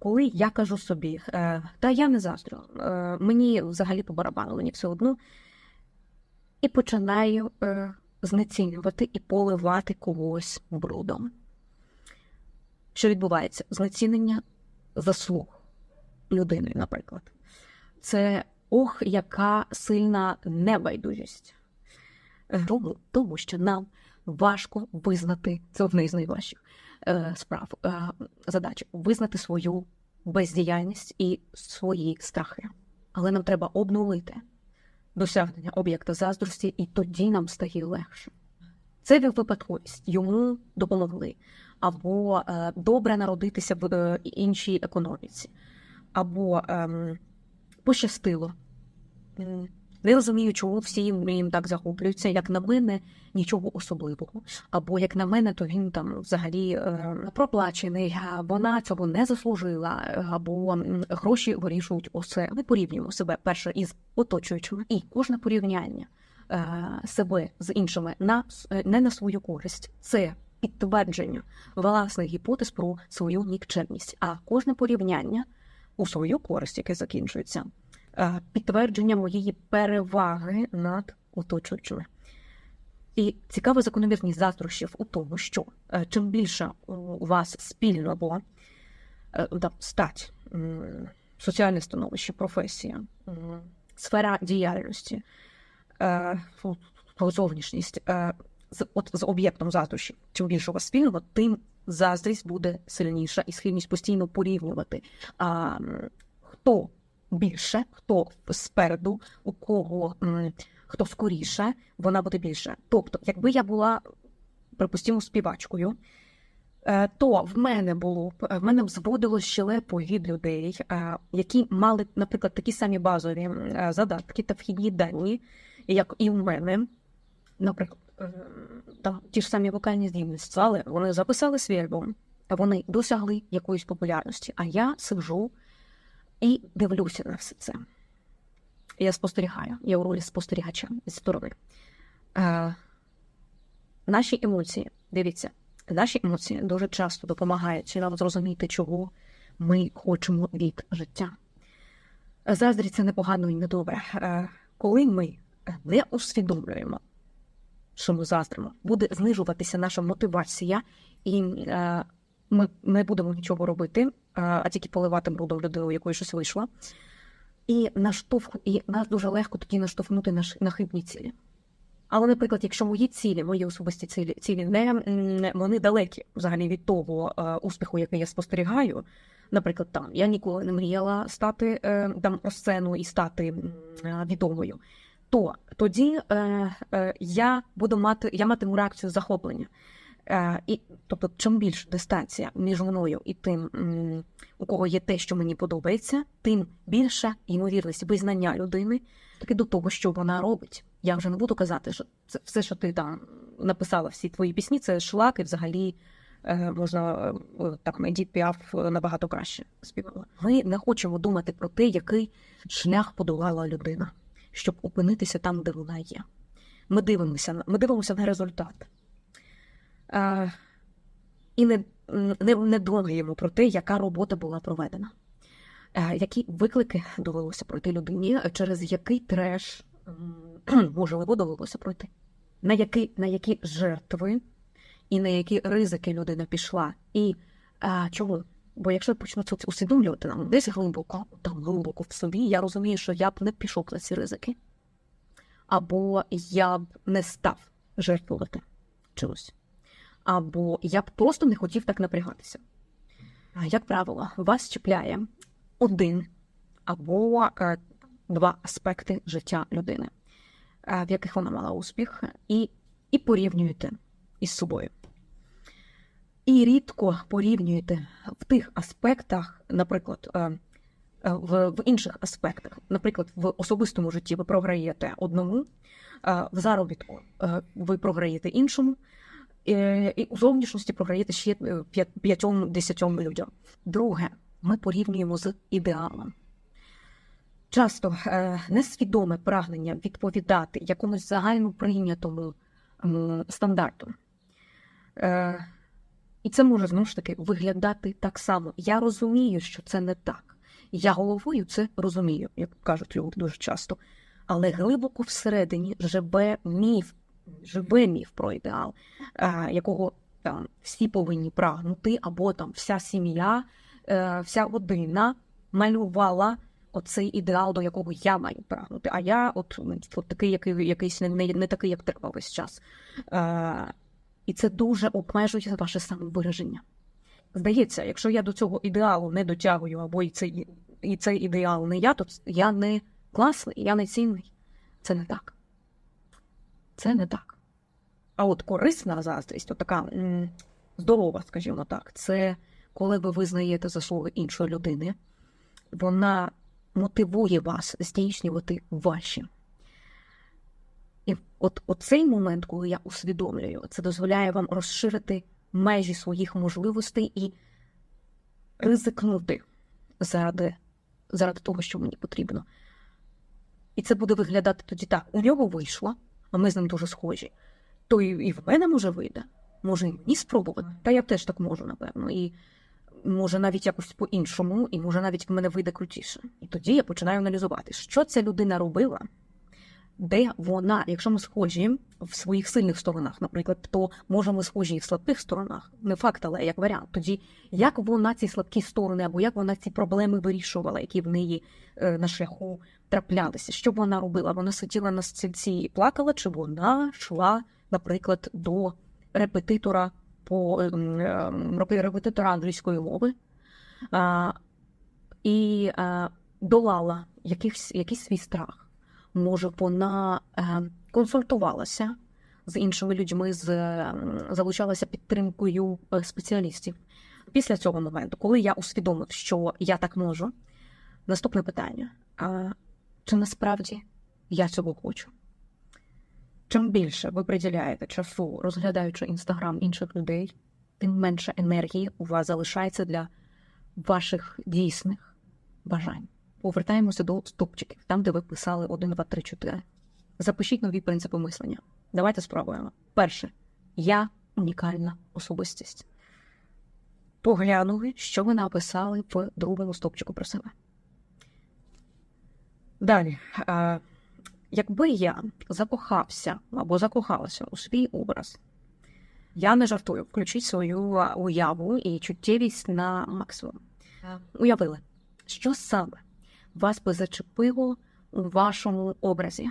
коли я кажу собі, е, та я не заздрю, е, мені взагалі по барабану, мені все одно, і починаю е, знецінювати і поливати когось брудом. Що відбувається? Знецінення заслуг людини, наприклад. Це ох, яка сильна небайдужість. Тому, що нам важко визнати це одне з найважчих справ, е, задач визнати свою бездіяльність і свої страхи. Але нам треба обнулити досягнення об'єкта заздрості, і тоді нам стає легше. Це випадковість, йому допомогли. Або е, добре народитися в е, іншій економіці, або ем, пощастило. Не розумію, чому всі їм так захоплюються. Як на мене, нічого особливого. Або як на мене, то він там взагалі е, проплачений, вона цього не заслужила, е, або гроші вирішують усе. Ми порівнюємо себе перше із оточуючими, і кожне порівняння е, себе з іншими на е, не на свою користь. Це підтвердження власних гіпотез про свою нікчемність. А кожне порівняння у свою користь, яке закінчується, підтвердження моєї переваги над оточуючими. І цікава закономірність заздрощів у тому, що е, чим більше у вас спільного е, да, стать, соціальне становище, професія, сфера діяльності, е, зовнішність, е, з, от, з об'єктом заздрощів, чим більше у вас спільного, тим заздрість буде сильніша і схильність постійно порівнювати. А, хто більше, хто спереду, у кого хто скоріше, вона буде більше. Тобто, якби я була, припустимо, співачкою, е, то в мене було в мене зводило щелепу від людей, е, які мали, наприклад, такі самі базові е, задатки та вхідні дані, як і в мене, наприклад, там ті ж самі вокальні здібності, але вони записали свій альбом, вони досягли якоїсь популярності. А я сиджу і дивлюся на все це. Я спостерігаю, я у ролі спостерігача зі сторони. Е, наші емоції, дивіться, наші емоції дуже часто допомагають нам зрозуміти, чого ми хочемо від життя. Заздрість це непогано і недобре. Е, коли ми не усвідомлюємо, що ми заздримо, буде знижуватися наша мотивація, і е, ми не будемо нічого робити, а тільки поливати брудом людину, у якої щось вийшло. І наштовх, і нас дуже легко тоді наштовхнути на, на хибні цілі. Але, наприклад, якщо мої цілі, мої особисті цілі, цілі не вони далекі взагалі від того е, успіху, який я спостерігаю. Наприклад, там я ніколи не мріяла стати е, там про сцену і стати е, відомою. То тоді е, е, я буду мати, я матиму реакцію захоплення. Е, і, тобто, чим більше дистанція між мною і тим, у кого є те, що мені подобається, тим більша ймовірність визнання людини таки до того, що вона робить. Я вже не буду казати, що це все, що ти там написала, всі твої пісні, це шлак, і взагалі е, можна е, так Едіт Піаф набагато краще співала. Ми не хочемо думати про те, який шлях подолала людина, щоб опинитися там, де вона є. Ми дивимося ми дивимося на результат. Е, і не, не, не думаємо про те, яка робота була проведена, е, які виклики довелося пройти людині, через який треш можливо довелося пройти, на які, на які жертви і на які ризики людина пішла. І е, чому? Бо якщо почну це усвідомлювати нам десь глибоко, там глибоко в собі, я розумію, що я б не пішов на ці ризики, або я б не став жертвувати чимось або я б просто не хотів так напрягатися. Як правило, вас чіпляє один або е, два аспекти життя людини, е, в яких вона мала успіх, і, і порівнюєте із собою. І рідко порівнюєте в тих аспектах, наприклад, е, в, інших аспектах, наприклад, в особистому житті ви програєте одному, в заробітку ви програєте іншому, і у зовнішності програєте ще е, п'ят- п'ятьом-десятьом людям. Друге, ми порівнюємо з ідеалом. Часто е, несвідоме прагнення відповідати якомусь загально прийнятому стандарту. Е, І це може знову ж таки виглядати так само. Я розумію, що це не так. Я головою це розумію, як кажуть люди дуже часто. Але глибоко всередині живе міф, живе міф про ідеал, е, якого там всі повинні прагнути, або там вся сім'я, е, вся родина малювала оцей ідеал, до якого я маю прагнути. А я от, от такий, який, якийсь не, не, такий, як треба весь час. Е, і це дуже обмежує ваше самовираження. Здається, якщо я до цього ідеалу не дотягую, або і цей, і цей ідеал не я, то я не класний, я не цінний. Це не так. Це не так. А от корисна заздрість, от здорова, скажімо так, це коли ви визнаєте заслуги іншої людини, вона мотивує вас здійснювати ваші. І от цей момент, коли я усвідомлюю, це дозволяє вам розширити межі своїх можливостей і ризикнути заради, заради того, що мені потрібно. І це буде виглядати тоді так: у нього вийшло, а ми з ним дуже схожі. То і, і в мене може вийде, може і мені спробувати. Та я теж так можу, напевно. І може навіть якось по-іншому, і може навіть в мене вийде крутіше. І тоді я починаю аналізувати, що ця людина робила, де вона, якщо ми схожі в своїх сильних сторонах, наприклад, то може ми схожі і в слабких сторонах, не факт, але як варіант. Тоді як вона ці слабкі сторони, або як вона ці проблеми вирішувала, які в неї е, на шляху траплялися, що вона робила? Вона сиділа на стільці і плакала, чи вона йшла, наприклад, до репетитора по ем, ем, репетитора англійської мови а, і а, долала якийсь, якийсь свій страх. Може, вона е, консультувалася з іншими людьми, з, залучалася підтримкою е, спеціалістів. Після цього моменту, коли я усвідомив, що я так можу, наступне питання: а чи насправді я цього хочу? Чим більше ви приділяєте часу, розглядаючи інстаграм інших людей, тим менше енергії у вас залишається для ваших дійсних бажань. Повертаємося до стопчиків, там, де ви писали 1, 2, 3, 4. Запишіть нові принципи мислення. Давайте спробуємо. Перше, я унікальна особистість. Поглянули, що ви написали в другому стопчику про себе. Далі. Якби я закохався або закохалася у свій образ, я не жартую, включіть свою уяву і чуттєвість на максимум. Уявили, що саме вас би зачепило у вашому образі?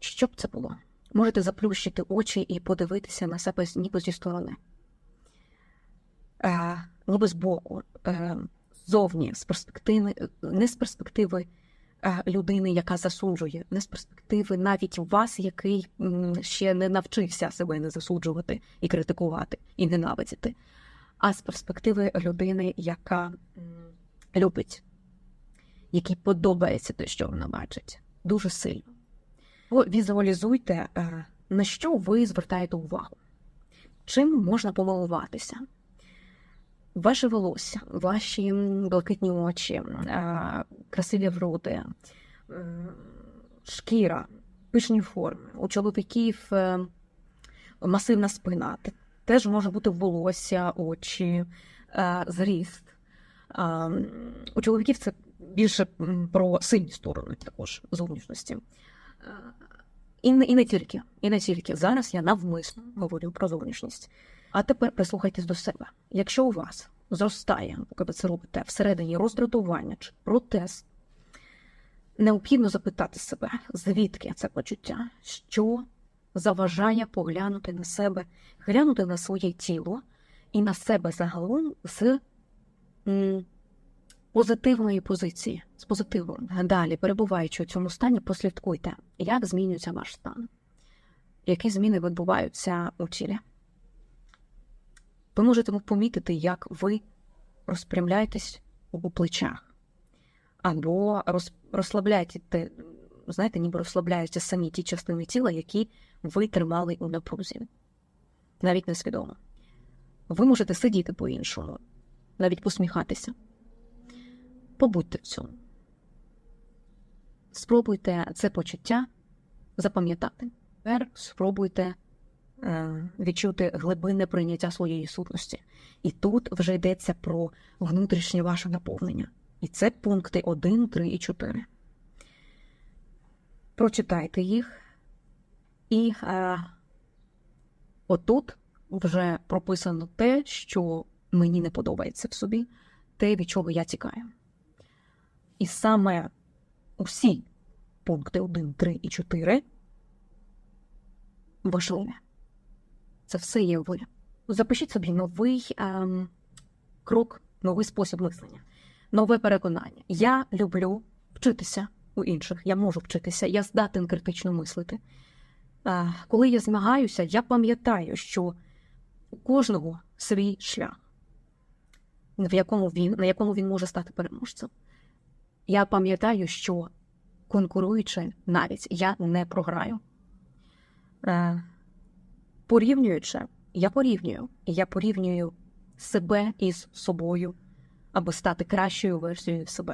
Що б це було? Можете заплющити очі і подивитися на себе ніби зі сторони. Е, ніби збоку, е, зовні, з перспективи, не з перспективи е, людини, яка засуджує, не з перспективи навіть вас, який ще не навчився себе не засуджувати і критикувати, і ненавидіти, а з перспективи людини, яка любить, якій подобається те, що вона бачить, дуже сильно. Візуалізуйте, е, на що ви звертаєте увагу, чим можна помилуватися. Ваше волосся, ваші блакитні очі, е, красиві груди, е, шкіра, пишні форми. У чоловіків масивна спина. Теж може бути волосся, очі, зріст. У чоловіків це більше про сильні сторони також зовнішності. Е, І не, і не тільки, і не тільки. Зараз я навмисно говорю про зовнішність. А тепер прислухайтесь до себе. Якщо у вас зростає, поки ви це робите, всередині роздратування чи протест, необхідно запитати себе, звідки це почуття, що заважає поглянути на себе, глянути на своє тіло і на себе загалом з позитивної позиції, з позитивом. Далі, перебуваючи у цьому стані, послідкуйте, як змінюється ваш стан, які зміни відбуваються у тілі. Ви можете помітити, як ви розпрямляєтесь у плечах, або роз, розслабляєте, знаєте, ніби розслабляються самі ті частини тіла, які ви тримали у напрузі, навіть несвідомо. Ви можете сидіти по-іншому, навіть посміхатися. Побудьте в цьому. Спробуйте це почуття запам'ятати. Тепер спробуйте е, відчути глибинне прийняття своєї сутності. І тут вже йдеться про внутрішнє ваше наповнення. І це пункти 1, 3 і 4. Прочитайте їх. І е, отут вже прописано те, що мені не подобається в собі, те, від чого я тікаю. І саме усі пункти 1, 3 і 4 важливі. Це все є ви. Запишіть собі новий ем, крок, новий спосіб мислення, нове переконання. Я люблю вчитися у інших, я можу вчитися, я здатен критично мислити. Е, коли я змагаюся, я пам'ятаю, що у кожного свій шлях, в якому він, на якому він може стати переможцем. Я пам'ятаю, що конкуруючи навіть я не програю. Е, порівнюючи, я порівнюю. Я порівнюю себе із собою, аби стати кращою версією себе.